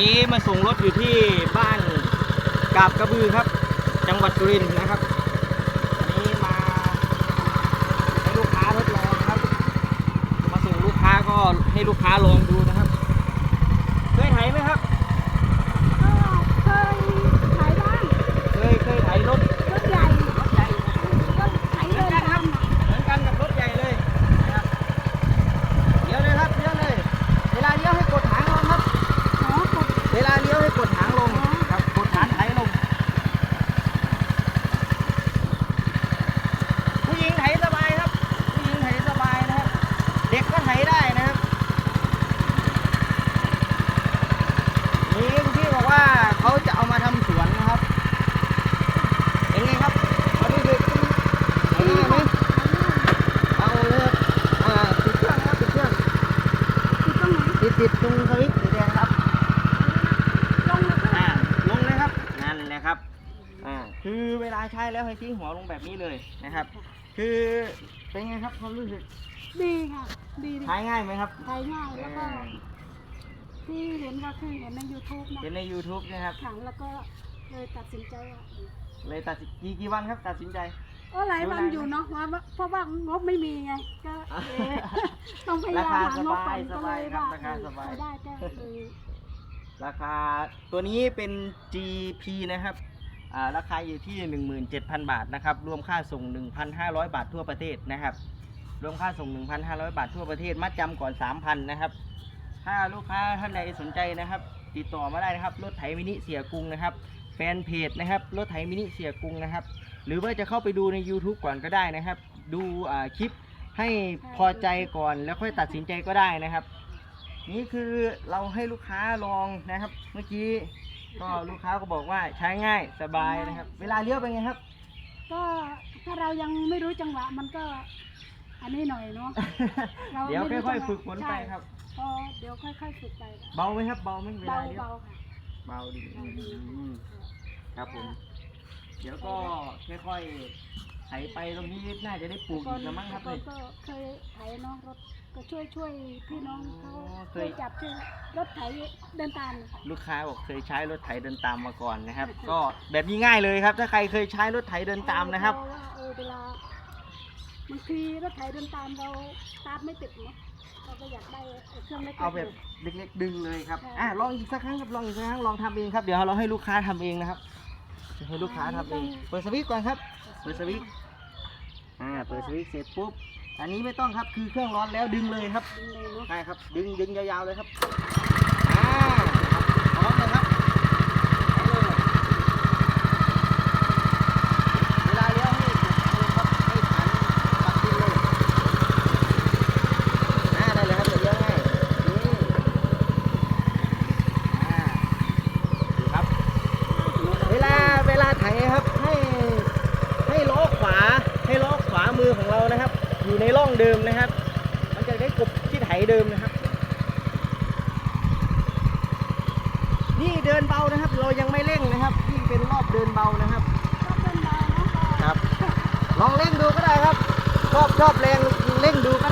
นี้มาส่งรถอยู่ที่บ้านกาบกระบือครับ จังหวัดสุรินทร์นะครับอันนี้มาให้ลูกค้าทดลองครับ มาส่งลูกค้าก็ให้ลูกค้าลองดูนะครับ เคยไถไหมครับ ก็เคยขายบ้าง เคยเคยไถรถ รถใหญ่ รถใหญ่ รถไถเดินตามน่ะ เหมือนกันกับรถใหญ่เลยนะครับเลี้ยวเลยครับเลี้ยวเลย เวลาเลี้ยวให้กดหางลงครับ อ๋อกด เวลาเลี้ยวให้กดหางลงครับกดหางไถลง ผู้หญิงไถสบายครับ ผู้หญิงไถสบายนะครับ เด็กก็ไถได้นะครับนี่คุณพี่บอกว่าเขาจะเอามาทำสวนนะครับเป็นไงครับเขาดูดิไถง่ายไหมเอาเลยครับอ่าติดเครื่องครับติดเครื่อง ติดตรงไหน ติดติดตรงสวิตช์สีแดงครับ ลงแล้วก็ อ่าลงเลยครับนั่นแหละครับอ่า คือเวลาใช้แล้วให้ทิ้งหัวลงแบบนี้เลยนะครับ คือเป็นไงครับความรู้สึกดีค่ะ ดีดีใช้ง่ายไหมครับใช้ง่ายแล้วก็ที่เห็นก็คือเห็นใน YouTube นะเห็นใน YouTube นะครับขังแล้วก็เลยตัดสินใจว่าเลยตัดสินกี่กี่วันครับ ตัดสินใจเออหลายวันอยู่เนาะว่าเพราะว่างบไม่มีไงก็เอ๊ะต้องพยายามหางบก่อนก็เลยว่าเออใช้ได้ก็คือราคาตัวนี้เป็น GP นะครับอ่า ราคาอยู่ที่ 17,000 บาทนะครับ รวมค่าส่ง 1,500 บาททั่วประเทศนะครับ รวมค่าส่ง 1,500 บาททั่วประเทศ มัดจำก่อน 3,000 นะครับ ถ้าลูกค้าท่านใดสนใจนะครับ ติดต่อมาได้นะครับ รถไถมินิเสียกรุงนะครับ แฟนเพจนะครับ รถไถมินิเสียกรุงนะครับ หรือว่าจะเข้าไปดูใน YouTube ก่อนก็ได้นะครับ ดูคลิปให้พอใจก่อนแล้วค่อยตัดสินใจก็ได้นะครับ นี่คือเราให้ลูกค้าลองนะครับ เมื่อกี้ ก็ลูกค้าก็บอกว่าใช้ง่ายสบายนะครับ เวลาเลี้ยวเป็นไงครับ ก็ถ้าเรายังไม่รู้จังหวะมันก็ อันนี้หน่อยเนาะเราเดี๋ยวไม่รู้ค่อยจังหวะๆฝึกฝนไปใช่ครับ พอเดี๋ยวค่อยๆฝึกไปเบาไหมครับเบาไหมเวเบาลาเลี้ยวเบาค่ะเบาดีเบาดีอืมครับผม เดี๋ยวก็ค่อยๆ ไถไปตรงนี้น่าจะได้ปลูกก่ออีนกแล้วมั้งครับก่อเลนยก็เคยไถเนาะรถก็ช่วยช่วยพี่น้องเขาอ๋อเคช่วย ยจับช่วยรถไถเดินตามลูกค้าบอกเคยใช้รถไถเดินตามมาก่อนนะครับ ก็แบบนี้ง่ายเลยครับ ถ้าใครเคยใช้รถไถเดินตามนะครับ เพาว่าเออเวลาบางทีรถไถเดินตามเราสตาร์ทไม่ติดเนาะเราก็อยากได้เครื่องเล็กๆ เอาแบบลยเล็กๆดึงเลยครับใช่อะลองอีกสักครั้งครับลองอีกสักครั้งลองทำเองครับเดี๋ยวเราให้ลูกค้าทำเองนะครับให้ลูกค้าทำเองเปิดสวิตช์ก่อนครับเปิดสวิตช์ อ่าเปิดสวิตช์เสร็จปุ๊บ อันนี้ไม่ต้องครับคือเครื่องร้อนแล้วดึงเลยครับดึงเลยเนาะใช่ครับ ดึงดึงยาวๆเลยครับอ่าพร้อมเลยครับไปเลยเวลาเลี้ยวให้กดเลยครับให้ขันปัดดินเลยอ่าได้เลยครับเดี๋ยวเลี้ยวให้นี่อ่าดูครับ เวลาเวลาไถครับให้ให้ล้อขวาให้ล้อขวา มือของเรานะครับ อยู่ในร่องเดิมนะครับ มันจะได้กบที่ไถเดิมนะครับ นี่เดินเบานะครับ เรายังไม่เร่งนะครับนี่เป็นรอบเดินเบานะครับก็เป็นเบาเนาะก็ครับ ลองเร่งดูก็ได้ครับชอบชอบแรงเร่งดูก็